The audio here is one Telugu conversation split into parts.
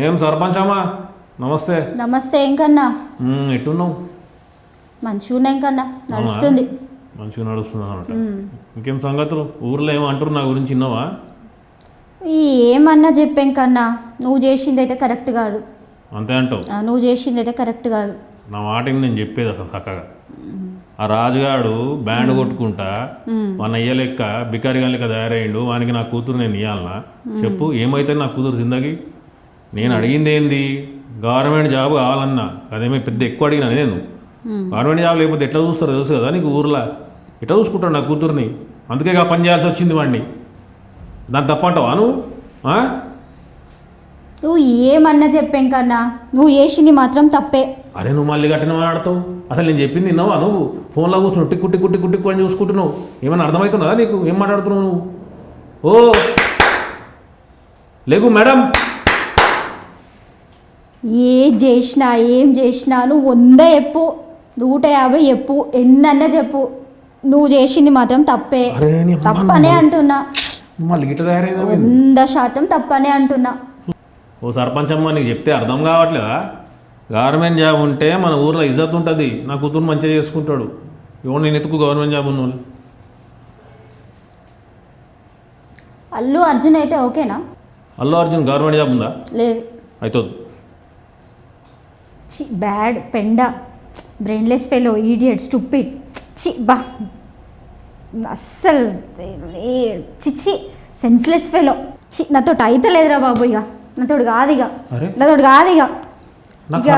ఏం సర్పంచ్ అమ్మా? నమస్తే. నమస్తే ఏం కన్నా? ఎట్టున్నావు? మంచిగా ఉన్నాయి కన్నా? నడుస్తుంది. మంచిగా నడుస్తున్నా అనమాట. ఇంకేం సంగతులు? ఊర్లో ఏమో అంటారు నా గురించి విన్నావా? ఈ ఏమన్నా చెప్పాం కన్నా? నువ్వు చేసింది అయితే కరెక్ట్ కాదు. అంతే అంటావు? నువ్వు చేసింది అయితే కరెక్ట్ కాదు. నా మాటకి నేను చెప్పేది అసలు చక్కగా. ఆ రాజుగాడు బ్యాండ్ కొట్టుకుంటా మన అయ్య లెక్క బికారిగా లెక్క తయారయ్యిండు వానికి నా కూతురు నేను ఇవ్వాలనా చెప్పు ఏమైతే నా కూతురు జిందగీ? నేను అడిగింది ఏంది గవర్నమెంట్ జాబ్ కావాలన్నా. అదేమీ పెద్ద ఎక్కువ అడిగినా నేను. గవర్నమెంట్ జాబ్ లేకపోతే ఎట్లా చూస్తారో తెలుసు కదా నీకు ఊర్లో? ఎట్లా చూసుకుంటాడు నా కూతుర్ని? అందుకే పని చేయాల్సి వచ్చింది వాడిని. దాన్ని తప్పంటావా నువ్వు? ఆ? నువ్వు ఏమన్నా చెప్పాం కన్నా నువ్వు చేసింది మాత్రం తప్పే. అరే నువ్వు మళ్ళీ గట్టిన మాట్లాడతావు? అసలు నేను చెప్పింది విన్నావా నువ్వు? ఫోన్లో కూర్చున్నావు టిక్కు టిక్కు టిక్కు టిక్కు అని చూసుకుంటున్నావు. ఏమైనా అర్థమవుతున్నదా నీకు? ఏం మాట్లాడుతున్నావు నువ్వు? ఓ! లేకు మేడం! ఏ చేసినా ఏం చేసినా నువ్వు వంద చెప్పు నూట యాభై చెప్పు ఎన్నన్నా చెప్పు. నువ్వు చేసింది మాత్రం తప్పే. అరే నీ అమ్మ తప్పనే అంటున్నా. మళ్ళీ వంద శాతం తప్పనే అంటున్నా. ఓ సర్పంచ్ అమ్మ నీకు చెప్తే అర్థం కావట్లేదా? గవర్నమెంట్ జాబ్ ఉంటే మన ఊర్లో ఇజ్జత్ ఉంటుంది. నా కూతురు మంచిగా చేసుకుంటాడు. ఎవరు నేను ఎత్తుకు గవర్నమెంట్ జాబ్ ఉన్న వాళ్ళు అల్లు అర్జున్ అయితే ఓకేనా? అల్లు అర్జున్ గవర్నమెంట్ జాబ్ ఉందా? లేదు. అవుతుంది చి బ్యాడ్ పెండ. Brainless fellow idiot stupid. చి బా. అస్సలు చిచ్చి సెన్స్లెస్ ఫెలో. చి నాతో అయితే లేదురా బాబు ఇక నాతోడు కాదు ఇక నాతోడు కాదు ఇక ఇక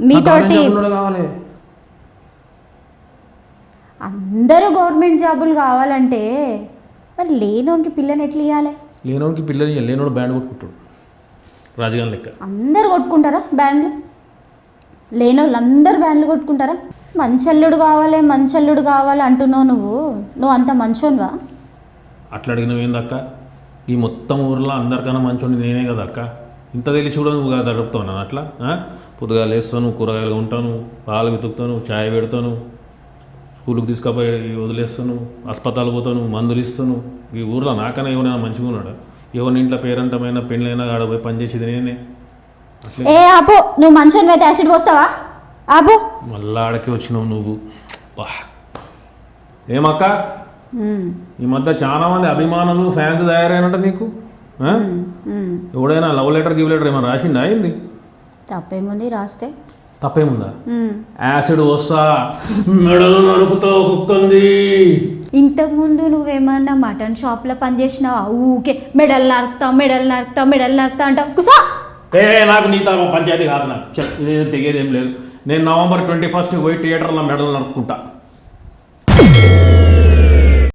మీతోటి- అందరూ గవర్నమెంట్ జాబులు కావాలంటే మరి లేనోనికి పిల్లని ఎట్లా ఇవ్వాలి లేనోడికి పిల్లలు లేనోడు బ్యాండ్ కొట్టుకుంటాడు. రాజగాన్ లెక్క. అందరు కొట్టుకుంటారా బ్యాండ్లు? లేని అందరు బ్యాండ్లు కొట్టుకుంటారా? మంచల్లుడు కావాలి మంచల్లుడు కావాలి అంటున్నావు నువ్వు. నువ్వు అంత మంచోన్వా? అట్లా అడిగినవేంది అక్క ఈ మొత్తం ఊర్లో అందరికన్నా మంచోని నేనే కదా అక్క ఇంత తెలిసి కూడా నువ్వు కదా గడుపుతావు నన్ను అట్లా పొద్దుగా లేస్తాను కూరగాయలు ఉంటాను పాలు వెతుకుతాను ఛాయ్ పెడతాను స్కూల్కి తీసుకుపోయి వదిలేస్తాను హాస్పతాల్ పోతాను మందులు ఇస్తాను. ఈ ఊర్లో నాకన్నా ఎవరైనా మంచిగా ఉన్నాడు ఎవరి ఇంట్లో పేరంటమైన పెళ్ళైనా ఆడపోయి పనిచేసేది నేనే. ఏ ఆపు నువ్వు మంచోని అయితే యాసిడ్ పోస్తావా? ఆపు మళ్ళా ఆడకి వచ్చినావు నువ్వు. ఏమక్క? ఈ మధ్య చాలా మంది అభిమానులు ఫ్యాన్స్ తయారైనట్ట నీకు. ఎవడైనా లవ్ లెటర్ గివ్ లెటర్ ఏమైనా రాసిండా? అయింది తప్పేముంది రాస్తే. తప్పేముందా. యాసిడ్ వస్తా మెడలు నలుపుతో కుక్కుంది. ఇంతకుముందు నువ్వేమన్నా మటన్ షాప్లో పనిచేసినావా? ఊకే మెడల్ నరుకుతా మెడల్ నరుకుతా మెడల్ నరుకుతా అంటావు. కుసా. ఏ నాకు నీతో పంచాయతీ కాదు నాకు. చెప్ తెగేది ఏం లేదు. నేను నవంబర్ ట్వంటీ ఫస్ట్ పోయి థియేటర్లో మెడలు నరుపుకుంటా